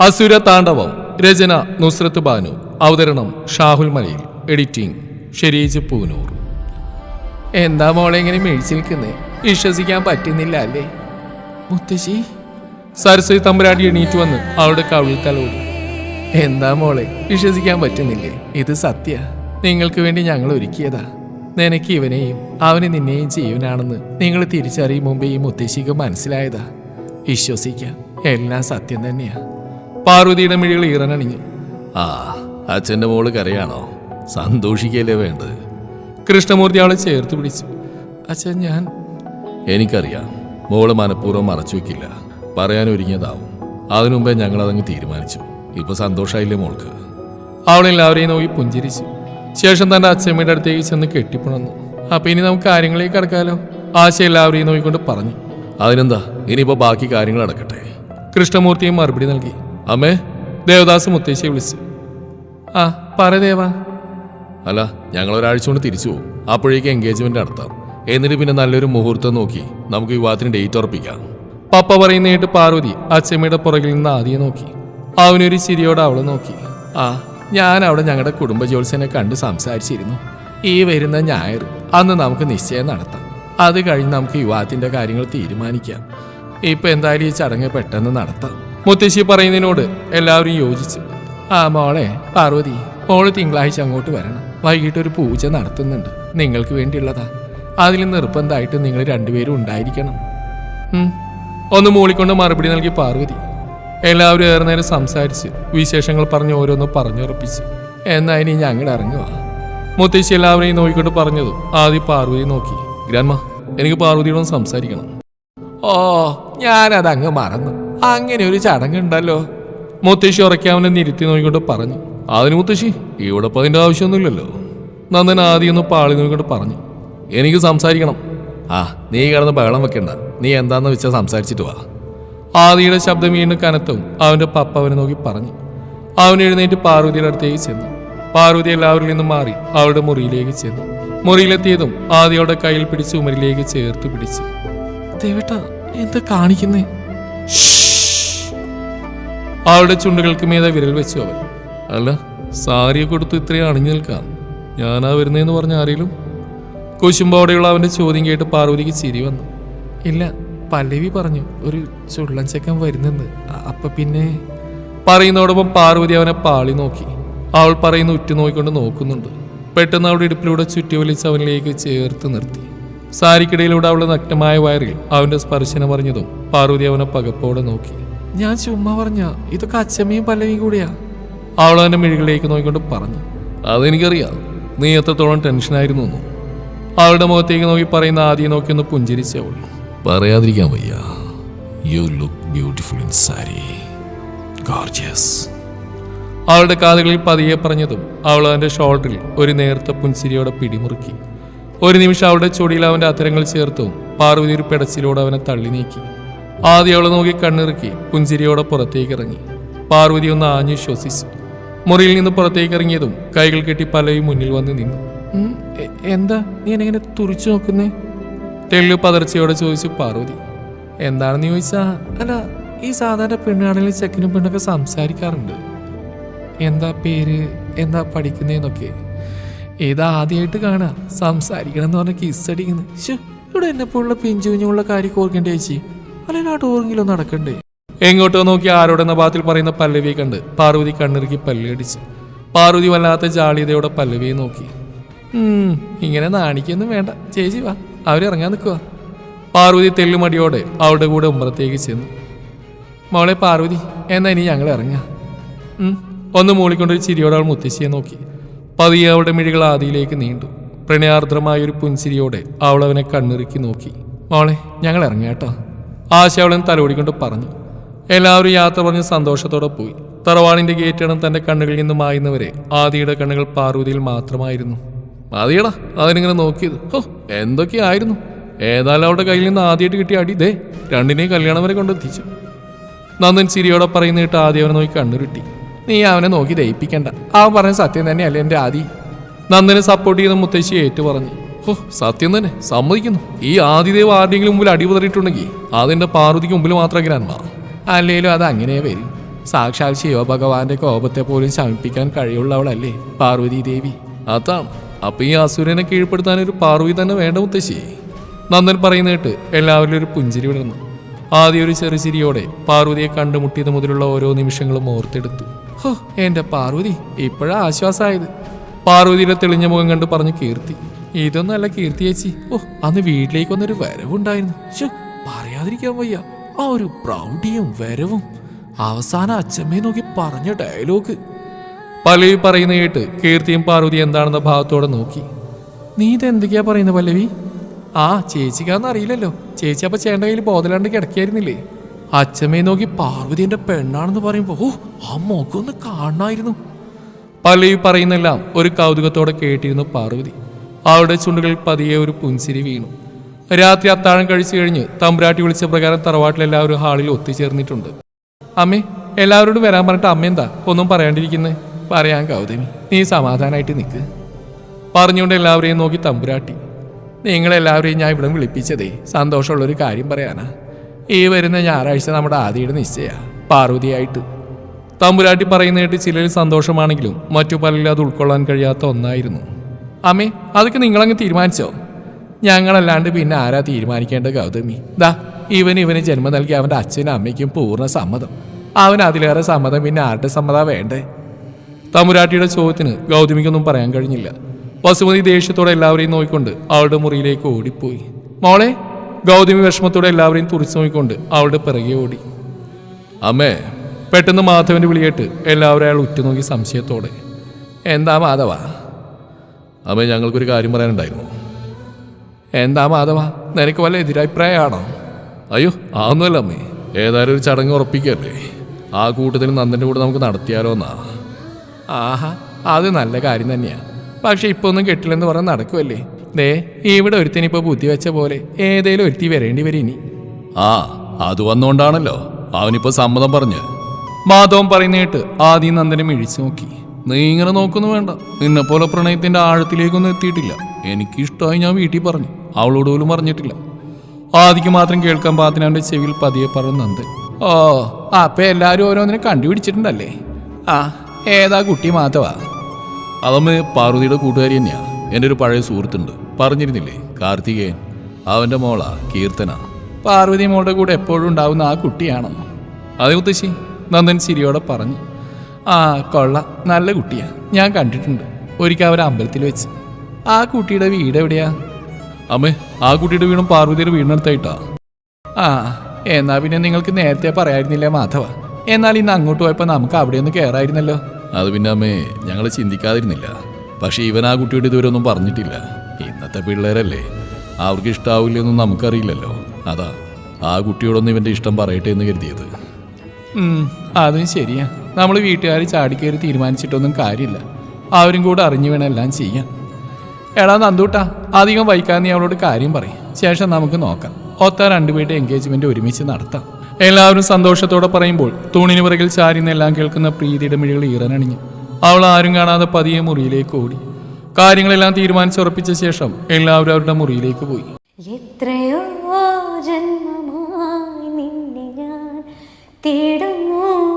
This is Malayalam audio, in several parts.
അസുര താണ്ഡവം രചന നുസ്രത്ത് ബാനു. അവതരണം ഷാഹുൽ മലയിൽ. എഡിറ്റിംഗ് ഷെരീജ് പൂനൂർ. എന്താ മോളെ ഇങ്ങനെ മേടിച്ചു നിൽക്കുന്നേ വിശ്വസിക്കാൻ പറ്റുന്നില്ല അല്ലേ? മുത്തശ്ശി? സരസ്വതി തമ്പുരാട്ടി എണീറ്റ് വന്ന് അവളുടെ കവിൾ തലോടി. എന്താ മോളെ? വിശ്വസിക്കാൻ പറ്റുന്നില്ലേ? ഇത് സത്യ. നിങ്ങൾക്ക് വേണ്ടി ഞങ്ങൾ ഒരുക്കിയതാ. നിനക്ക് ഇവനെയും അവന് നിന്നെയും ജീവനാണെന്ന് നിങ്ങൾ തിരിച്ചറിയും മുമ്പേ ഈ മുത്തശ്ശിക്ക് മനസ്സിലായതാ. വിശ്വസിക്കാം. എല്ലാം സത്യം തന്നെയാ. പാർവതിയുടെ മിഴികൾ ഈറനണിഞ്ഞു ആ അച്ഛന്റെ മോൾ കരയാണോ? സന്തോഷിക്കല്ലേ വേണ്ടത്? കൃഷ്ണമൂർത്തി അവളെ ചേർത്ത് പിടിച്ചു. അച്ഛൻ ഞാൻ എനിക്കറിയാം. മോൾ മനഃപൂർവം മറച്ചു വെക്കില്ല. പറയാൻ ഒരുങ്ങിയതാവും. അതിനു മുമ്പേ ഞങ്ങൾ അതങ്ങ് തീരുമാനിച്ചു. ഇപ്പൊ സന്തോഷമായില്ലേ മോൾക്ക്? അവളെല്ലാവരെയും നോക്കി പുഞ്ചിരിച്ചു. ശേഷം തന്റെ അച്ഛമ്മയുടെ അടുത്തേക്ക് ചെന്ന് കെട്ടിപ്പണന്നു അപ്പൊ ഇനി നമുക്ക് കാര്യങ്ങളിലേക്ക് കടക്കാലോ? ആശ എല്ലാവരെയും നോക്കിക്കൊണ്ട് പറഞ്ഞു. അതിനെന്താ? ഇനിയിപ്പോ ബാക്കി കാര്യങ്ങൾ അടക്കട്ടെ കൃഷ്ണമൂർത്തിയും മറുപടി നൽകി. അമ്മേ ദേവദാസ് മുത്തശ്ശിയെ വിളിച്ചു. ആ പറ ദേവാ. അല്ല ഞങ്ങൾ ഒരാഴ്ച കൊണ്ട് തിരിച്ചു പോകും. അപ്പോഴേക്ക് എൻഗേജ്മെന്റ് നടത്താം. എന്നിട്ട് പിന്നെ നല്ലൊരു മുഹൂർത്തം നോക്കി നമുക്ക് വിവാഹത്തിന് ഡേറ്റ് ഉറപ്പിക്കാം. പപ്പ പറയുന്നേട്ട് പാർവതി അച്ഛമ്മയുടെ പുറകിൽ നിന്ന് ആദ്യം നോക്കി. അവനൊരു ചിരിയോടെ അവളെ നോക്കി. ആ ഞാൻ അവിടെ ഞങ്ങളുടെ കുടുംബ ജോത്സ്യനെ കണ്ട് സംസാരിച്ചിരുന്നു. ഈ വരുന്ന ഞായർ അന്ന് നമുക്ക് നിശ്ചയം നടത്താം. അത് കഴിഞ്ഞ് നമുക്ക് വിവാഹത്തിന്റെ കാര്യങ്ങൾ തീരുമാനിക്കാം. ഇപ്പൊ എന്തായാലും ഈ ചടങ്ങ് പെട്ടെന്ന് നടത്താം. മുത്തശ്ശി പറയുന്നതിനോട് എല്ലാവരും യോജിച്ച് ആ മോളെ പാർവതി മോൾ തിങ്കളാഴ്ച അങ്ങോട്ട് വരണം. വൈകിട്ട് ഒരു പൂജ നടത്തുന്നുണ്ട്. നിങ്ങൾക്ക് വേണ്ടിയുള്ളതാ. അതിൽ നിർബന്ധമായിട്ട് നിങ്ങൾ രണ്ടുപേരും ഉണ്ടായിരിക്കണം. ഒന്ന് മൂളിക്കൊണ്ട് മറുപടി നൽകി പാർവതി. എല്ലാവരും ഏറെ നേരം സംസാരിച്ച് വിശേഷങ്ങൾ പറഞ്ഞ് ഓരോന്ന് പറഞ്ഞുറപ്പിച്ചു എന്നാ ഇനി ഞങ്ങൾ ഇറങ്ങുക മുത്തശ്ശി എല്ലാവരെയും നോക്കിക്കൊണ്ട് പറഞ്ഞതും ആദ്യം പാർവതി നോക്കി. ഗ്രാൻമ എനിക്ക് പാർവതിയോടൊന്ന് സംസാരിക്കണം. ഓ ഞാനത് അങ്ങ് മറന്നു. അങ്ങനെ ഒരു ചടങ്ങുണ്ടല്ലോ. മുത്തശ്ശി ഉറക്കാമനെ നിരുത്തി നോക്കിക്കൊണ്ട് പറഞ്ഞു. അതിന് മുത്തശ്ശി ഇവിടെ ഇപ്പോൾ അതിന്റെ ആവശ്യമൊന്നുമില്ലല്ലോ. നന്ദൻ ആദ്യം ഒന്ന് പാളി നോക്കിക്കൊണ്ട് പറഞ്ഞു. എനിക്ക് സംസാരിക്കണം. ആ നീ കിടന്ന് ബഹളം വെക്കണ്ട. നീ എന്താന്ന് വെച്ചാൽ സംസാരിച്ചിട്ട് വാ. ആദിയുടെ ശബ്ദം വീണ്ടും കനത്തും അവന്റെ പപ്പ അവനെ നോക്കി പറഞ്ഞു. അവൻ എഴുന്നേറ്റ് പാർവതിയുടെ അടുത്തേക്ക് ചെന്നു. പാർവതി എല്ലാവരിൽ നിന്നും മാറി അവളുടെ മുറിയിലേക്ക് ചെന്നു. മുറിയിലെത്തിയതും ആദിയുടെ കയ്യിൽ പിടിച്ച് ഉമരിലേക്ക് ചേർത്ത് പിടിച്ചു. ദേവട്ട എന്താ കാണിക്കുന്നേ? അവളുടെ ചുണ്ടുകൾക്ക് മീതെ വിരൽ വെച്ചു അവൻ. അല്ല സാരിയെ കൊടുത്ത് ഇത്രയും അണിഞ്ഞു നിൽക്കാം. ഞാനാ വരുന്നതെന്ന് പറഞ്ഞ ആരെങ്കിലും? കുശുമ്പോടെയുള്ള അവന്റെ ചോദ്യം കേട്ട് പാർവതിക്ക് ചിരി വന്നു. ഇല്ല പല്ലവി പറഞ്ഞു ഒരു ചുള്ളൻ ചെക്കൻ വരുന്നെന്ന് അപ്പൊ പിന്നെ? പറയുന്നതോടൊപ്പം പാർവതി അവനെ പാളി നോക്കി. അവൾ പറയുന്ന ഉറ്റുനോക്കിക്കൊണ്ട് നോക്കുന്നുണ്ട്. പെട്ടെന്ന് അവളുടെ ഇടുപ്പിലൂടെ ചുറ്റി വലിച്ച് അവനിലേക്ക് ചേർത്ത് നിർത്തി. സാരിക്കിടയിലൂടെ അവളുടെ നഗ്നമായ വയറിൽ അവന്റെ സ്പർശനം പറഞ്ഞതും പാർവതി അവനെ പകപ്പോടെ നോക്കി. ഞാൻ ചുമ്മാ പറഞ്ഞ ഇതൊക്കെ അച്ഛമ്മയും പല്ലവിയും കൂടിയാ. അവൾ അവന്റെ മിഴികളിലേക്ക് നോക്കിക്കൊണ്ട് പറഞ്ഞു അതെനിക്കറിയാം. നീ എത്രത്തോളം ടെൻഷനായിരുന്നു എന്നും. അവളുടെ മുഖത്തേക്ക് നോക്കി പറയുന്ന ആദ്യം നോക്കി ഒന്ന് പുഞ്ചിരിച്ചു അവൾ പറയാതിരിക്കാൻ വയ്യ. You look beautiful in sari gorgeous അവളുടെ കാതുകളിൽ പതിയെ പറഞ്ഞതും അവൾ അവന്റെ ഷോൾഡറിൽ ഒരു നേർത്ത പുൻസിരിയോടെ പിടിമുറുക്കി. ഒരു നിമിഷം അവളുടെ ചൊടിയിൽ അവന്റെ അത്തരങ്ങൾ ചേർത്തും പാർവതി ഒരു പെടച്ചിലൂടെ അവനെ തള്ളി നീക്കി. ആദ്യം അവളെ നോക്കി കണ്ണിറുക്കി പുഞ്ചിരിയോടെ പുറത്തേക്ക് ഇറങ്ങി. പാർവതി ഒന്ന് ആഞ്ഞു ശ്വസിച്ചു. മുറിയിൽ നിന്ന് പുറത്തേക്ക് ഇറങ്ങിയതും കൈകൾ കെട്ടി പലയും മുന്നിൽ വന്ന് നിന്നു. എന്താ? നീ എന്നെങ്ങനെ തുറിച്ചു നോക്കുന്നേ? തെള്ളു പതർച്ചയോടെ ചോദിച്ചു പാർവതി. എന്താണെന്ന് ചോദിച്ചാ? അല്ല ഈ സാധാരണ പെണ്ണാണെങ്കിലും ചെക്കനും പെണ്ണൊക്കെ സംസാരിക്കാറുണ്ട്. എന്താ പേര്? എന്താ പഠിക്കുന്നതെന്നൊക്കെ ഇത് ആദ്യമായിട്ട് കാണാം. സംസാരിക്കണം എന്ന് പറഞ്ഞ കിസ് അടിക്കുന്നു. ശ്ശോ, ഇവിടെ എന്നെപ്പോലുള്ള പിഞ്ചു കുഞ്ഞുള്ള കാര്യം ഓർക്കേണ്ട ചേച്ചി? അല്ലെങ്കിൽ ആ ടൂറെങ്കിലും നടക്കണ്ടേ? എങ്ങോട്ടോ നോക്കി ആരോടെന്ന ഭാഗത്തിൽ പറയുന്ന പല്ലവി കണ്ട് പാർവതി കണ്ണിറുക്കി പല്ലടിച്ചു പാർവതി വല്ലാത്ത ജാളിയതയോടെ പല്ലവിയെ നോക്കി. ഇങ്ങനെ നാണിക്കൊന്നും വേണ്ട. ചേച്ചി വാ അവരിറങ്ങാൻ നിൽക്കുക പാർവതി തെല്ലുമടിയോടെ അവളുടെ കൂടെ ഉമ്മറത്തേക്ക് ചെന്നു. മോളെ പാർവതി എന്നാ ഇനി ഞങ്ങൾ ഇറങ്ങാം. ഒന്ന് മൂളിക്കൊണ്ടൊരു ചിരിയോടെ അവൾ മുത്തശ്ശിയെ നോക്കി. പതിയെ അവളുടെ മിഴികൾ ആദിയിലേക്ക് നീണ്ടു. പ്രണയാർദ്രമായ ഒരു പുൻചിരിയോടെ അവൾ അവനെ കണ്ണിറുക്കി നോക്കി. മോളെ ഞങ്ങൾ ഇറങ്ങാട്ടോ ആശ അവളെ തലോടിക്കൊണ്ട് പറഞ്ഞു. എല്ലാവരും യാത്ര പറഞ്ഞ് സന്തോഷത്തോടെ പോയി. തറവാണിന്റെ ഗേറ്റണം തന്റെ കണ്ണുകളിൽ നിന്ന് മായുന്നവരെ ആദിയുടെ കണ്ണുകൾ പാർവതിയിൽ മാത്രമായിരുന്നു. ആദിയടാ അതിനിങ്ങനെ നോക്കിയത്. ഹോ എന്തൊക്കെയായിരുന്നു? ഏതായാലും അവളുടെ കയ്യിൽ നിന്ന് ആദ്യമായിട്ട് കിട്ടിയ അടി ദേ രണ്ടിനെയും കല്യാണം വരെ കൊണ്ടെത്തിച്ചു നന്ദൻ ചിരിയോടെ പറയുന്ന കേട്ട് ആദ്യം അവനെ നോക്കി കണ്ണുരുട്ടി. നീ അവനെ നോക്കി ദയിപ്പിക്കണ്ട അവൻ പറഞ്ഞ സത്യം തന്നെയല്ലേ എന്റെ ആദി. നന്ദനെ സപ്പോർട്ട് ചെയ്യുന്ന മുത്തശ്ശി ഏറ്റു പറഞ്ഞു ഓ സത്യം തന്നെ. സമ്മതിക്കുന്നു. ഈ ആദിദേവ് ആരുടെയെങ്കിലും മുമ്പിൽ അടിപതറിയിട്ടുണ്ടെങ്കിൽ അതിന്റെ പാർവതിക്ക് മുമ്പിൽ മാത്രം ഗ്രാൻമാർ അല്ലെങ്കിലും അത് അങ്ങനെ വരും. സാക്ഷാൽ ശിവഭഗവാന്റെ കോപത്തെ പോലും ശമിപ്പിക്കാൻ കഴിയുള്ളവളല്ലേ പാർവതി ദേവി. അതാണ്. അപ്പൊ ഈ അസുരനെ കീഴ്പ്പെടുത്താൻ ഒരു പാർവതി തന്നെ വേണ്ട മുത്തശ്ശി. നന്ദൻ പറയുന്ന കേട്ട് എല്ലാവരിലും ഒരു പുഞ്ചിരി വിടുന്നു ആദ്യം ഒരു ചെറു ചിരിയോടെ പാർവതിയെ കണ്ടുമുട്ടിയത് മുതലുള്ള ഓരോ നിമിഷങ്ങളും ഓർത്തെടുത്തു. ഹോ എന്റെ പാർവതി ഇപ്പോഴാ ആശ്വാസമായത് പാർവതിയുടെ തെളിഞ്ഞ മുഖം കണ്ട് പറഞ്ഞു കീർത്തി. ഇതൊന്നല്ല കീർത്തി ചേച്ചി. ഓ അന്ന് വീട്ടിലേക്ക് വന്നൊരു വരവുണ്ടായിരുന്നു പറയാതിരിക്കാൻ വയ്യ. ആ ഒരു പ്രൗഢിയും വരവും. അവസാന അച്ഛമ്മയെ നോക്കി പറഞ്ഞ ഡയലോഗ്. പല്ലവി പറയുന്ന കേട്ട് കീർത്തിയും പാർവതി എന്താണെന്ന ഭാവത്തോടെ നോക്കി. നീ ഇതെന്തൊക്കെയാ പറയുന്നത് പല്ലവി? ആ ചേച്ചിക്കാന്ന് അറിയില്ലല്ലോ. ചേച്ചി അപ്പൊ ചേട്ടന്റെ കയ്യിൽ ബോധലാണ്ട് കിടക്കായിരുന്നില്ലേ. അച്ഛമ്മയെ നോക്കി പാർവതി എന്റെ പെണ്ണാണെന്ന് പറയുമ്പോ ഓ ആ മുഖം ഒന്ന് കാണായിരുന്നു പല്ലവി പറയുന്നെല്ലാം ഒരു കൗതുകത്തോടെ കേട്ടിരുന്നു പാർവതി. അവളുടെ ചുണ്ടുകൾ പതിയെ ഒരു പുഞ്ചിരി വീണു. രാത്രി അത്താഴം കഴിച്ചു കഴിഞ്ഞ് തമ്പുരാട്ടി വിളിച്ച പ്രകാരം തറവാട്ടിലെല്ലാവരും ഹാളിൽ ഒത്തുചേർന്നിട്ടുണ്ട്. അമ്മേ എല്ലാവരോടും വരാൻ പറഞ്ഞിട്ട് അമ്മ എന്താ? ഒന്നും പറയാണ്ടിരിക്കുന്നേ? പറയാൻ കൗതമി നീ സമാധാനമായിട്ട് നിൽക്ക് പറഞ്ഞുകൊണ്ട് എല്ലാവരെയും നോക്കി തമ്പുരാട്ടി. നിങ്ങളെല്ലാവരെയും ഞാൻ ഇവിടെ വിളിപ്പിച്ചതേ സന്തോഷമുള്ളൊരു കാര്യം പറയാനാ. ഈ വരുന്ന ഞായറാഴ്ച നമ്മുടെ ആദിയുടെ നിശ്ചയ പാർവതിയായിട്ട്. തമ്പുരാട്ടി പറയുന്നതായിട്ട് ചിലരിൽ സന്തോഷമാണെങ്കിലും മറ്റു പലരും അത് ഉൾക്കൊള്ളാൻ കഴിയാത്ത ഒന്നായിരുന്നു. അമ്മേ അതൊക്കെ നിങ്ങളങ്ങ് തീരുമാനിച്ചോ? ഞങ്ങളല്ലാണ്ട് പിന്നെ ആരാ തീരുമാനിക്കേണ്ടത് ഗൗതമി? ദാ ഇവൻ ഇവന് ജന്മം നൽകി അവന്റെ അച്ഛനും അമ്മയ്ക്കും പൂർണ സമ്മതം. അവൻ അതിലേറെ സമ്മതം പിന്നെ ആരുടെ സമ്മതാ വേണ്ടേ? തമുരാട്ടിയുടെ ചോദ്യത്തിന് ഗൗതമിക്കൊന്നും പറയാൻ കഴിഞ്ഞില്ല. വസുമതി ദേഷ്യത്തോടെ എല്ലാവരെയും നോക്കിക്കൊണ്ട് അവളുടെ മുറിയിലേക്ക് ഓടിപ്പോയി. മോളെ ഗൗതമി വിഷമത്തോടെ എല്ലാവരെയും തുറിച്ചു നോക്കിക്കൊണ്ട് അവളുടെ പിറകെ ഓടി. അമ്മേ പെട്ടെന്ന് മാധവന്റെ വിളിയേട്ട് എല്ലാവരും അയാൾ ഉറ്റുനോക്കി സംശയത്തോടെ. എന്താ മാധവ? അമ്മേ ഞങ്ങൾക്കൊരു കാര്യം പറയാനുണ്ടായിരുന്നു. എന്താ മാധവ? നിനക്ക് വല്ല എതിരഭിപ്രായമാണോ? അയ്യോ ആവുന്നല്ല അമ്മേ. ഏതായാലും ഒരു ചടങ്ങ് ഉറപ്പിക്കല്ലേ? ആ കൂട്ടത്തിൽ നന്ദന്റെ കൂടെ നമുക്ക് നടത്തിയാലോ എന്നാ ആഹാ അത് നല്ല കാര്യം തന്നെയാ. പക്ഷെ ഇപ്പൊ ഒന്നും കെട്ടില്ലെന്ന് പറഞ്ഞ് നടക്കുമല്ലേ ദേ ഇവിടെ ഒരുത്തിനിപ്പോ ബുദ്ധി വെച്ച പോലെ ഏതേലും ഒരുത്തി വരേണ്ടി വരും ഇനി. ആ അത് വന്നുകൊണ്ടാണല്ലോ അവനിപ്പോ സമ്മതം പറഞ്ഞ്. മാധവം പറയുന്ന കേട്ട് ആദ്യം നന്ദനെ മിഴിച്ചു നോക്കി. നീ ഇങ്ങനെ നോക്കുന്നു വേണ്ട. നിന്നെ പോലെ പ്രണയത്തിന്റെ ആഴത്തിലേക്കൊന്നും എത്തിയിട്ടില്ല. എനിക്ക് ഇഷ്ടമായി ഞാൻ വീട്ടിൽ പറഞ്ഞു. അവളോട് പോലും പറഞ്ഞിട്ടില്ല. ആദിക്ക് മാത്രം കേൾക്കാൻ പാത്തിന് അവന്റെ ചെവിയിൽ പതിയെ പറഞ്ഞു നന്ദൻ. ഓ അപ്പൊ എല്ലാരും ഓരോന്നിനെ കണ്ടുപിടിച്ചിട്ടുണ്ടല്ലേ? ആ ഏതാ കുട്ടി മാധവ? അതമ്മ പാർവതിയുടെ കൂട്ടുകാരി തന്നെയാ. എന്റെ ഒരു പഴയ സുഹൃത്തുണ്ട്. പറഞ്ഞിരുന്നില്ലേ? കാർത്തികേയൻ. അവന്റെ മോളാ കീർത്തന. പാർവതി മോളുടെ കൂടെ എപ്പോഴും ഉണ്ടാവുന്ന ആ കുട്ടിയാണോ? അതെ മുത്തശ്ശി. നന്ദൻ ചിരിയോടെ പറഞ്ഞു. ആ കൊള്ള. നല്ല കുട്ടിയാ. ഞാൻ കണ്ടിട്ടുണ്ട്. ഒരിക്കൽ അവർ അമ്പലത്തിൽ വെച്ച്. ആ കുട്ടിയുടെ വീട് എവിടെയാ? അമ്മേ ആ കുട്ടിയുടെ വീണും പാർവതിയുടെ വീടിനടുത്തായിട്ടാ ആ എന്നാ പിന്നെ നിങ്ങൾക്ക് നേരത്തെ പറയായിരുന്നില്ലേ മാധവ? എന്നാൽ ഇന്ന് അങ്ങോട്ട് പോയപ്പോൾ നമുക്ക് അവിടെ ഒന്ന് കയറായിരുന്നല്ലോ അത് പിന്നെ അമ്മേ ഞങ്ങൾ ചിന്തിക്കാതിരുന്നില്ല. പക്ഷേ ഇവൻ ആ കുട്ടിയോട് ഇതുവരെ ഒന്നും പറഞ്ഞിട്ടില്ല. ഇന്നത്തെ പിള്ളേരല്ലേ. അവർക്ക് ഇഷ്ടാവില്ലെന്നും നമുക്കറിയില്ലല്ലോ. അതാ ആ കുട്ടിയോടൊന്നും ഇവന്റെ ഇഷ്ടം പറയട്ടെ എന്ന് കരുതിയത്. ഉം, അതും ശരിയാ. നമ്മൾ വീട്ടുകാർ ചാടിക്കയറി തീരുമാനിച്ചിട്ടൊന്നും കാര്യമില്ല. അവരും കൂടെ അറിഞ്ഞു വേണം എല്ലാം ചെയ്യാൻ. എടാ നന്ദൂട്ടാ അധികം വൈകാതെ നീ അവളോട് കാര്യം പറയും. ശേഷം നമുക്ക് നോക്കാം. ഒത്ത രണ്ടുപേരുടെ എൻഗേജ്മെന്റ് ഒരുമിച്ച് നടത്താം. എല്ലാവരും സന്തോഷത്തോടെ പറയുമ്പോൾ തൂണിന് പിറകിൽ ചാരിന്നെല്ലാം കേൾക്കുന്ന പ്രീതിയുടെ മിഴികൾ ഈറനണിഞ്ഞു. അവൾ ആരും കാണാതെ പതിയെ മുറിയിലേക്ക് ഓടി. കാര്യങ്ങളെല്ലാം തീരുമാനിച്ചുറപ്പിച്ച ശേഷം എല്ലാവരും അവരുടെ മുറിയിലേക്ക് പോയി. എത്രയോ ജന്മമായി നിന്നെ ഞാൻ തേടുന്നു.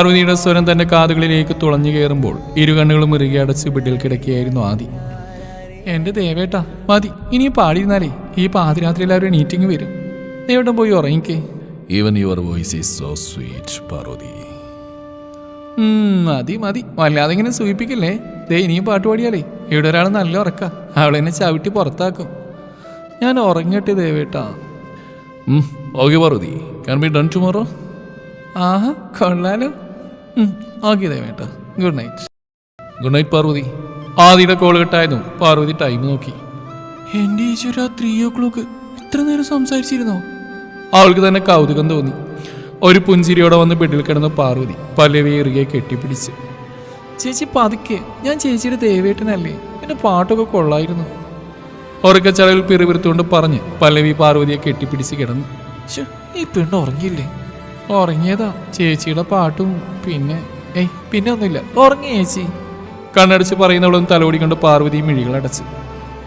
പാർവതിയുടെ സ്വരം തന്റെ കാതുകളിലേക്ക് തുളഞ്ഞു കയറുമ്പോൾ ഇരുകണ്ണുകളും ഇറുകി അടച്ച് ബെഡിൽ കിടക്കുകയായിരുന്നു ആദി. എന്റെ ദേവേട്ടാ മതി ഇനി പാടിയിരുന്നാലേ ഈ പാതിരാത്രി എല്ലാവരും മീറ്റിംഗ് വരും. ദേവേട്ടൻ പോയി ഉറങ്ങിക്കേ. Even your voice is so sweet Parvathi മതി മതി വല്ലാതെ ഇങ്ങനെ സൂചിപ്പിക്കല്ലേ? ദേ ഇനിയും പാട്ട് പാടിയാലേ ഇവിടെ ഒരാൾ നല്ല ഉറക്ക അവളെന്നെ ചവിട്ടി പുറത്താക്കും. ഞാൻ ഉറങ്ങട്ടെ ദേവേട്ടാ. Okay Parvathi can be done tomorrow ആഹാ കൊള്ളാലോ. Okay ദേവേട്ടാ good night good night Parvathi. ആദ്യയുടെ call കെട്ടായതും പാർവതി ടൈം നോക്കി. എന്റെ ഈശ്വര ത്രീ ഓ ക്ലോക്ക് ഇത്ര നേരം സംസാരിച്ചിരുന്നോ? അവൾക്ക് തന്നെ കൗതുകം തോന്നി. ഒരു പുഞ്ചിരിയോടെ വന്ന് ബെഡിൽ കിടന്ന പാർവതി പല്ലവി ഇറുകെ കെട്ടിപ്പിടിച്ച്. ചേച്ചി പതുക്കെ. ഞാൻ ചേച്ചിയുടെ ദേവേട്ടനല്ലേ. എന്റെ പാട്ടൊക്കെ കൊള്ളായിരുന്നു. ഉറക്കച്ചടവിൽ പിറുപിറുത്തുകൊണ്ട് പറഞ്ഞ് പല്ലവി പാർവതിയെ കെട്ടിപ്പിടിച്ച് കിടന്നു. ഈ പെണ്ണ് ഉറങ്ങിയില്ലേ? ഉറങ്ങിയതാ. ചേച്ചിയുടെ പാട്ടും പിന്നെ ഏയ് പിന്നെ ഒന്നുമില്ല. ഉറങ്ങി ചേച്ചി. കണ്ണടച്ച് പറയുന്നവളും തലോടി തലോടിക്കൊണ്ട് പാർവതിയും മിഴികളടച്ച്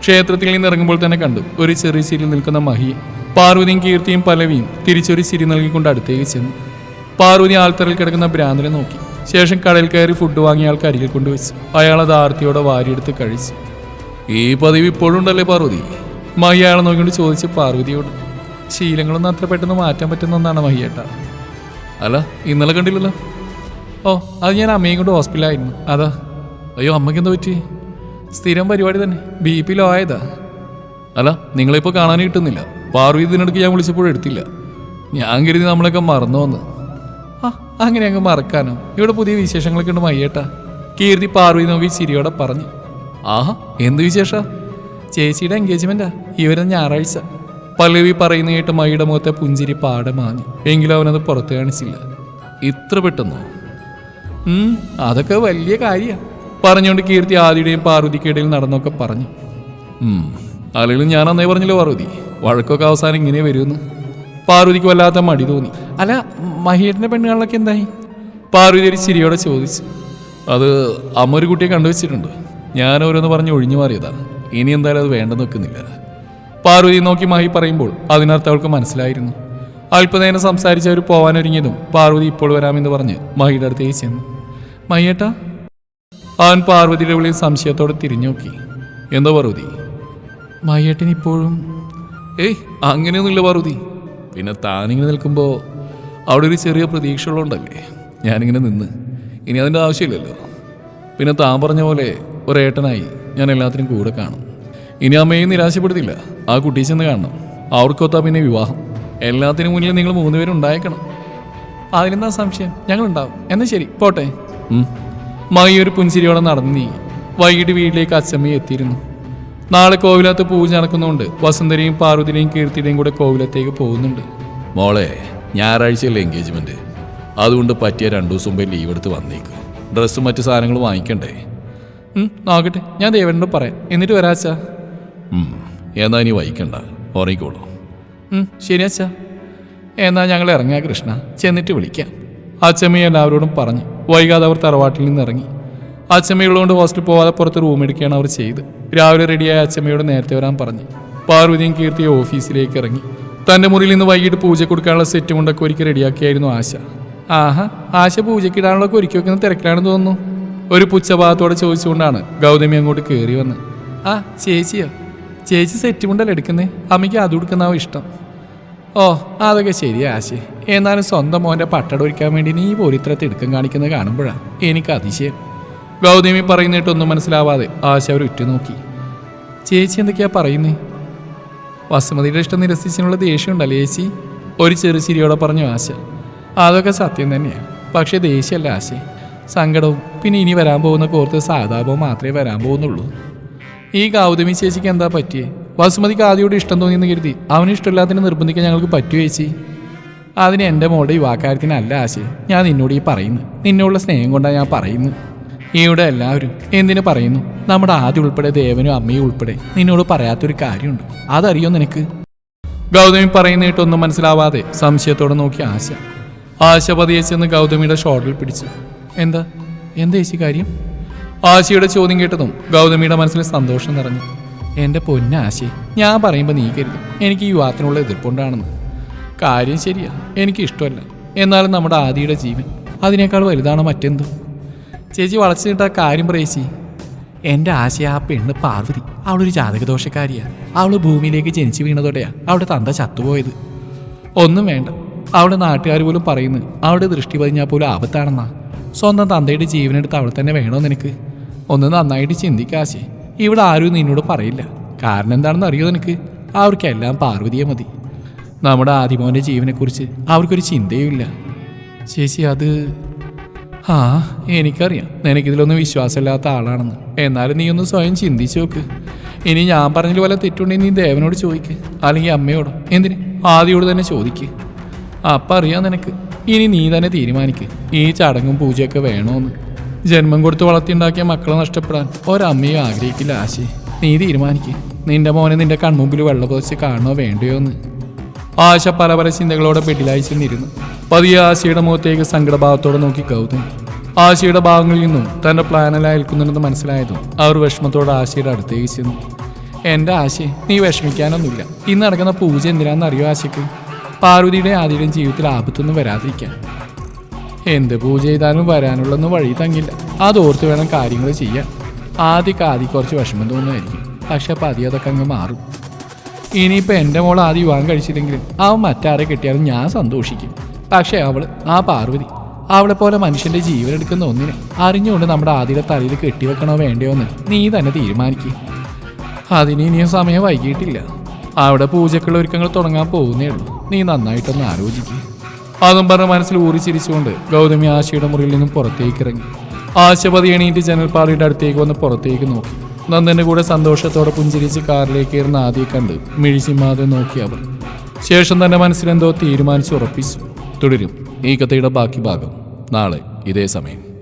ക്ഷേത്രത്തിൽ നിന്ന് ഇറങ്ങുമ്പോൾ തന്നെ കണ്ടു. ഒരു ചെറിയ ചിരി നിൽക്കുന്ന മഹിയെ പാർവതിയും കീർത്തിയും പലവിയും തിരിച്ചൊരു ചിരി നൽകിക്കൊണ്ട് അടുത്തേക്ക് ചെന്നു. പാർവതി ആൾത്തറിൽ കിടക്കുന്ന ഭ്രാന്തനെ നോക്കി. ശേഷം കടയിൽ കയറി ഫുഡ് വാങ്ങിയ ആൾക്ക് അരികിൽ കൊണ്ടുവച്ചു അയാൾ അത് ആർത്തിയോടെ വാരിയെടുത്ത് കഴിച്ചു. ഈ പതിവ് ഇപ്പോഴും ഉണ്ടല്ലേ പാർവതി? മഹി അയാളെ നോക്കിക്കൊണ്ട് ചോദിച്ച് പാർവതിയോട്. ശീലങ്ങളൊന്നും അത്ര പെട്ടെന്ന് മാറ്റാൻ പറ്റുന്ന ഒന്നാണ് മഹിയേട്ട. അല്ല ഇന്നലെ കണ്ടില്ലല്ലോ. ഓ അത് ഞാൻ അമ്മയും കൊണ്ട് ഹോസ്പിറ്റലായിരുന്നു. അതാ. അയ്യോ അമ്മയ്ക്ക് എന്താ പറ്റി? സ്ഥിരം പരിപാടി തന്നെ. ബി പി ലോ ആയതാ. അല്ല നിങ്ങളിപ്പോൾ കാണാൻ കിട്ടുന്നില്ല. പാർവതി ഇതിനിടയ്ക്ക് ഞാൻ വിളിച്ചപ്പോഴും എടുത്തില്ല. ഞാൻ കരുതി നമ്മളൊക്കെ മറന്നു വന്ന്. ആ അങ്ങനെ അങ്ങ് മറക്കാനോ. ഇവിടെ പുതിയ വിശേഷങ്ങളൊക്കെ ഉണ്ട് മയ്യേട്ടാ. കീർത്തി പാർവതി നോക്കി ചിരിയോടെ പറഞ്ഞു. ആഹാ എന്ത് വിശേഷ? ചേച്ചിയുടെ എൻഗേജ്മെന്റാ ഈ വരുന്ന ഞായറാഴ്ച. പല്ലവി പറയുന്ന കേട്ട് മുഖത്തെ പുഞ്ചിരി പാടെ മാഞ്ഞു. എങ്കിലും അവനത് പുറത്ത് കാണിച്ചില്ല. ഇത്ര പെട്ടെന്നോ? അതൊക്കെ വലിയ കാര്യ. പറഞ്ഞുകൊണ്ട് കീർത്തി ആദിയുടെയും പാർവതിക്കിടയിൽ നടന്നൊക്കെ പറഞ്ഞു. അല്ലെങ്കിലും ഞാൻ അന്നേ പറഞ്ഞല്ലോ പാർവതി? വഴക്കൊക്കെ അവസാനം ഇങ്ങനെ വരുമെന്ന്. പാർവതിക്ക് വല്ലാത്ത മടി തോന്നി. അല്ല മഹിയേട്ടന്റെ പെണ്ണുകളിലൊക്കെ എന്തായി? പാർവതി ഒരു ചിരിയോടെ ചോദിച്ചു. അത് അമ്മ ഒരു കുട്ടിയെ കണ്ടുവച്ചിട്ടുണ്ട്. ഞാൻ ഓരോന്ന് പറഞ്ഞ് ഒഴിഞ്ഞു മാറിയതാണ്. ഇനി എന്തായാലും അത് വേണ്ടെന്ന് വെക്കുന്നില്ല. പാർവതി നോക്കി മഹി പറയുമ്പോൾ അതിനർത്ഥം അവൾക്ക് മനസ്സിലായിരുന്നു. അല്പനേരം സംസാരിച്ച് അവർ പോവാനൊരുങ്ങിയതും പാർവതി ഇപ്പോൾ വരാമെന്ന് പറഞ്ഞ് മഹിയുടെ അടുത്തേക്ക് ചെന്നു. മയ്യേട്ടാ അവൻ പാർവതിയുടെ വിളിയിൽ സംശയത്തോടെ തിരിഞ്ഞു നോക്കി എന്തോ പാർവതി? മഹിയേട്ടൻ ഇപ്പോഴും ഏയ് അങ്ങനെയൊന്നുമില്ല പാർവതി. പിന്നെ താനിങ്ങനെ നിൽക്കുമ്പോൾ അവിടെ ഒരു ചെറിയ പ്രതീക്ഷ ഉള്ളതുകൊണ്ടല്ലേ ഞാനിങ്ങനെ നിന്ന്. ഇനി അതിന്റെ ആവശ്യമില്ലല്ലോ. പിന്നെ താൻ പറഞ്ഞ പോലെ ഒരേട്ടനായി ഞാൻ എല്ലാത്തിനും കൂടെ കാണും. ഇനി അമ്മയെ നിരാശപ്പെടുത്തില്ല. ആ കുട്ടിയെ ചെന്ന് കാണണം. അവർക്കൊത്താ പിന്നെ വിവാഹം. എല്ലാത്തിനും മുന്നിൽ നിങ്ങൾ മൂന്നുപേരും ഉണ്ടായേക്കണം. അതിലെന്താ സംശയം? ഞങ്ങളുണ്ടാവും. എന്നാ ശരി പോട്ടെ. മൈ ഒരു പുഞ്ചിരിയോടെ നടന്നു നീങ്ങി. വൈകിട്ട് വീട്ടിലേക്ക് അച്ഛമ്മയെ എത്തിയിരുന്നു. നാളെ കോവിലത്ത് പൂജ നടക്കുന്നതുകൊണ്ട് വസന്തരെയും പാർവതിയുടെയും കീർത്തിയുടെയും കൂടെ കോവിലത്തേക്ക് പോകുന്നുണ്ട്. മോളെ ഞായറാഴ്ചയല്ലേ എൻഗേജ്മെന്റ്? അതുകൊണ്ട് പറ്റിയ രണ്ടു ദിവസം മുമ്പേ ലീവ് എടുത്ത് വന്നേക്കും. ഡ്രസ്സും മറ്റു സാധനങ്ങളും വാങ്ങിക്കണ്ടേ? നോക്കട്ടെ. ഞാൻ ദേവനോട് പറയാം. എന്നിട്ട് വരാച്ചാ. എന്നാ ഇനി വൈകണ്ട ഉറങ്ങിക്കോളൂ ശരി അച്ഛാ. എന്നാ ഞങ്ങൾ ഇറങ്ങാ കൃഷ്ണ. ചെന്നിട്ട് വിളിക്കാം. അച്ചമ്മ എല്ലാവരോടും പറഞ്ഞു. വൈകാതെ അവർ തറവാട്ടിൽ നിന്ന് ഇറങ്ങി. അച്ചമ്മയുള്ളതുകൊണ്ട് ഹോസ്റ്റലിൽ പോവാതെ പുറത്ത് റൂം എടുക്കുകയാണ് അവർ ചെയ്ത്. രാവിലെ റെഡിയായ അച്ചമ്മയോട് നേരത്തെ വരാൻ പറഞ്ഞു. പാർവതിയും കീർത്തിയെ ഓഫീസിലേക്ക് ഇറങ്ങി. തന്റെ മുറിയിൽ നിന്ന് വൈകിട്ട് പൂജ കൊടുക്കാനുള്ള സെറ്റ് കൊണ്ടൊക്കെ ഒരുക്കി റെഡിയാക്കിയായിരുന്നു ആശ. ആഹാ ആശ പൂജയ്ക്ക് ഇടാനുള്ളൊക്കെ ഒരുക്കി വെക്കുന്ന തിരക്കിലാണെന്ന് തോന്നുന്നു. ഒരു പുച്ഛഭാഗത്തോടെ ചോദിച്ചുകൊണ്ടാണ് ഗൗതമി അങ്ങോട്ട് കയറി വന്ന് ആ ചേച്ചിയോ? ചേച്ചി സെറ്റ് കൊണ്ടല്ലേ എടുക്കുന്നേ? അമ്മയ്ക്ക് അത് കൊടുക്കുന്നതാവും ഇഷ്ടം. ഓ അതൊക്കെ ശരിയാ ആശി. എന്നാലും സ്വന്തം മോന്റെ പട്ടട ഒരുക്കാൻ വേണ്ടി നീ പോലും ഇത്ര തിടുക്കം കാണിക്കുന്നത് കാണുമ്പോഴാണ് എനിക്ക് അതിശയം. ഗൗതമി പറയുന്നിട്ടൊന്നും മനസ്സിലാവാതെ ആശ അവർ ഉറ്റുനോക്കി. ചേച്ചി എന്തൊക്കെയാ പറയുന്നേ? വസുമതിയുടെ ഇഷ്ടം നിരസിച്ചിനുള്ള ദേഷ്യമുണ്ടല്ലേ ചേച്ചി? ഒരു ചെറു ചിരിയോടെ പറഞ്ഞു ആശ. അതൊക്കെ സത്യം തന്നെയാണ് പക്ഷേ ദേഷ്യമല്ല ആശ. സങ്കടവും പിന്നെ ഇനി വരാൻ പോകുന്ന കോർത്ത് സാധാപവും മാത്രമേ വരാൻ പോകുന്നുള്ളൂ. ഈ ഗൗതമി ചേച്ചിക്ക് എന്താ പറ്റിയേ? വസുമതിക്ക് ആദ്യയോട് ഇഷ്ടം തോന്നിയെന്ന് കരുതി. അവന് ഇഷ്ടമില്ലാത്തതിന് നിർബന്ധിക്കാൻ ഞങ്ങൾക്ക് പറ്റുമോ ചേച്ചി? അതിന് എന്റെ മോളുടെ യുവാക്കാര്യത്തിനല്ല ആശയം ഞാൻ നിന്നോട് ഈ പറയുന്നു. നിന്നോടുള്ള സ്നേഹം കൊണ്ടാണ് ഞാൻ പറയുന്നു. ഇവിടെ എല്ലാവരും എന്തിനു പറയുന്നു? നമ്മുടെ ആദ്യം ഉൾപ്പെടെ ദേവനും അമ്മയും ഉൾപ്പെടെ. നിന്നോട് പറയാത്തൊരു കാര്യമുണ്ട്. അതറിയോ നിനക്ക്? ഗൗതമി പറയുന്നിട്ടൊന്നും മനസ്സിലാവാതെ സംശയത്തോടെ നോക്കി ആശ. ആശ പതിയെ ഗൗതമിയുടെ ഷോട്ടിൽ പിടിച്ചു. എന്താ? എന്താ ചേച്ചി കാര്യം? ആശയുടെ ചോദ്യം കേട്ടതും ഗൗതമിയുടെ മനസ്സിൽ സന്തോഷം നിറഞ്ഞു. എന്റെ പൊന്ന ആശയെ ഞാൻ പറയുമ്പോൾ നീ കരുതും എനിക്ക് ഈ യുവാത്തിനുള്ള എതിർപ്പുണ്ടാണെന്ന്. കാര്യം ശരിയാ എനിക്ക് ഇഷ്ടമല്ല. എന്നാലും നമ്മുടെ ആദിയുടെ ജീവൻ അതിനേക്കാൾ വലുതാണ് മറ്റെന്തോ? ചേച്ചി വളച്ചു ആ കാര്യം പറയേച്ചി എന്റെ ആശയ ആ പെണ്ണ് പാർവതി. അവളൊരു ജാതകദോഷക്കാരിയാ. അവൾ ഭൂമിയിലേക്ക് ജനിച്ചു വീണതോടെയാ അവളുടെ തന്ത ചത്തുപോയത്. ഒന്നും വേണ്ട. അവളുടെ നാട്ടുകാർ പോലും പറയുന്നു അവളുടെ ദൃഷ്ടി പതിഞ്ഞാൽ പോലും ആപത്താണെന്നാ. സ്വന്തം തന്തയുടെ ജീവനെടുത്ത് അവൾ തന്നെ വേണോ നിനക്ക്? ഒന്ന് നന്നായിട്ട് ചിന്തിക്കാശേ ഇവിടെ ആരും നിന്നോട് പറയില്ല. കാരണം എന്താണെന്ന് അറിയോ നിനക്ക്? അവർക്കെല്ലാം പാർവതിയെ മതി. നമ്മുടെ ആദിമോന്റെ ജീവനെക്കുറിച്ച് അവർക്കൊരു ചിന്തയുമില്ല ചേച്ചി അത് ആ എനിക്കറിയാം. നിനക്കിതിലൊന്നും വിശ്വാസമില്ലാത്ത ആളാണെന്ന്. എന്നാലും നീ ഒന്ന് സ്വയം ചിന്തിച്ചു നോക്ക്. ഇനി ഞാൻ പറഞ്ഞതിൽ വല്ല തെറ്റുണ്ടെങ്കിൽ നീ ദേവനോട് ചോദിക്ക്. അല്ലെങ്കിൽ അമ്മയോടോ? എന്തിന്? ആദ്യയോട് തന്നെ ചോദിക്ക്. അപ്പം അറിയാം നിനക്ക്. ഇനി നീ തന്നെ തീരുമാനിക്ക്. ഈ ചടങ്ങും പൂജയൊക്കെ വേണോന്ന്. ജന്മം കൊടുത്ത് വളർത്തിയുണ്ടാക്കിയ മക്കളെ നഷ്ടപ്പെടാൻ ഒരമ്മയും ആഗ്രഹിക്കില്ല ആശി. നീ തീരുമാനിക്ക്. നിന്റെ മോനെ നിന്റെ കൺമുമ്പിൽ വെള്ളം പൊതിച്ച് കാണണോ വേണ്ടയോ എന്ന്. ആശ പല പല ചിന്തകളോടെ ബെഡിലായി ചെന്നിരുന്നു. പതിയെ ആശയുടെ മുഖത്തേക്ക് സങ്കടഭാവത്തോടെ നോക്കി കൗതും ആശയുടെ ഭാഗങ്ങളിൽ നിന്നും തന്റെ പ്ലാനെല്ലാം അയൽക്കുന്നുണ്ടെന്ന് മനസ്സിലായതും അവർ വിഷമത്തോടെ ആശയുടെ അടുത്തേക്ക് ചെന്നു. എന്റെ ആശയെ നീ വിഷമിക്കാനൊന്നുമില്ല. ഇന്ന് നടക്കുന്ന പൂജ എന്തിനാണെന്ന് അറിയോ ആശയ്ക്ക് പാർവതിയുടെ ആദ്യയുടെയും ജീവിതത്തിൽ ആപത്തൊന്നും വരാതിരിക്കാൻ. എന്ത് പൂജ ചെയ്താലും വരാനുള്ളൊന്നും വഴി തങ്ങില്ല. അതോർത്ത് വേണം കാര്യങ്ങൾ ചെയ്യാൻ. ആദ്യമൊക്കെ ആദ്യം കുറച്ച് വിഷമം തോന്നുമായിരിക്കും. പക്ഷെ ആദ്യം അതൊക്കെ അങ്ങ് മാറും. ഇനിയിപ്പോൾ എന്റെ മോൾ ആദ്യം വിവാഹം കഴിച്ചില്ലെങ്കിലും അവൻ മറ്റാരെ കിട്ടിയാലും ഞാൻ സന്തോഷിക്കും. പക്ഷേ അവൾ ആ പാർവതി. അവളെ പോലെ മനുഷ്യന്റെ ജീവൻ എടുക്കുന്ന ഒന്നിനെ അറിഞ്ഞുകൊണ്ട് നമ്മുടെ ആദ്യത്തെ തലയിൽ കെട്ടിവെക്കണോ വേണ്ടയോ എന്ന് നീ തന്നെ തീരുമാനിക്കും. അതിന് ഇനിയും സമയം വൈകിട്ടില്ല അവിടെ പൂജക്കുള്ള ഒരുക്കങ്ങൾ തുടങ്ങാൻ പോകുന്നേ ഉള്ളൂ. നീ നന്നായിട്ടൊന്ന് ആലോചിക്കുക അതും പറഞ്ഞ മനസ്സിൽ ഊറി ചിരിച്ചുകൊണ്ട് ഗൗതമി ആശയുടെ മുറിയിൽ നിന്നും പുറത്തേക്ക് ഇറങ്ങി. ആശപതി എണീറ്റ് ജനൽപ്പാളിയുടെ അടുത്തേക്ക് വന്ന് പുറത്തേക്ക് നോക്കി. നന്ദന്റെ കൂടെ സന്തോഷത്തോടെ പുഞ്ചിരിച്ച് കാറിലേക്ക് കയറുന്ന ആദ്യം കണ്ട് മിഴിച്ചിമാതെ നോക്കി അവർ. ശേഷം തന്റെ മനസ്സിലെന്തോ തീരുമാനിച്ച് ഉറപ്പിച്ചു. തുടരും ഈ കഥയുടെ ബാക്കി ഭാഗം നാളെ ഇതേ സമയം.